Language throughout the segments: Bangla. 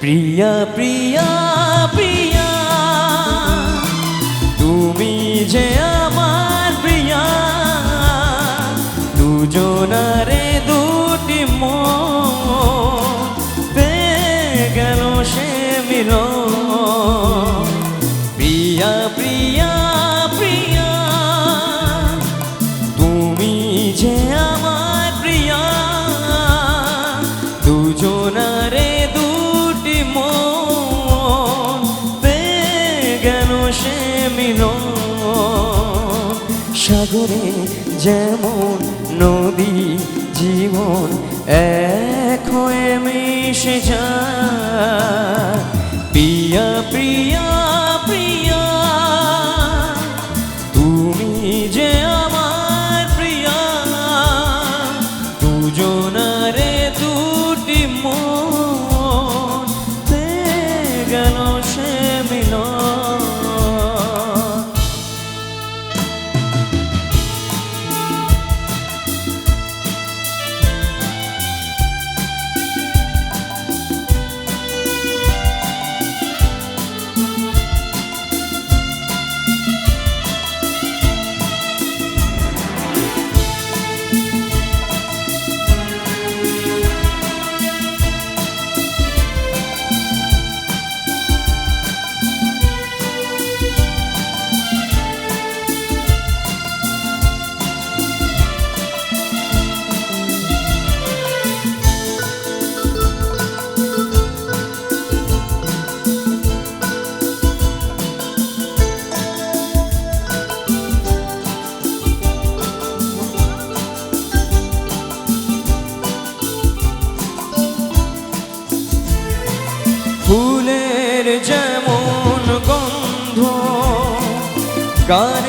প্রিয়া প্রিয়া প্রিয়া তুমি যে আমার প্রিয়া দুজনারে দুটি মো সে মিল প্রিয়া প্রিয়া সাগরে যেমন নদী জীবন এক হয়ে মিশে যায়। প্রিয়া প্রিয়া প্রিয়া তুমি যে God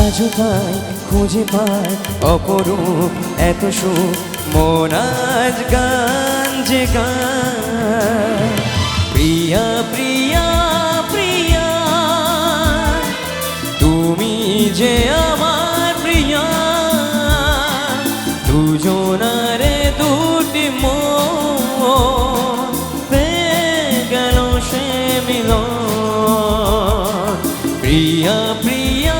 আজও তাই খুঁজে পায় অপরূপ এত সুখ। মন আজ গান যে গান। প্রিয়া প্রিয়া প্রিয়া, তুমি যে আমার প্রিয়া। দুজনারে দুটি মন গেল সে মিলন। প্রিয়া প্রিয়া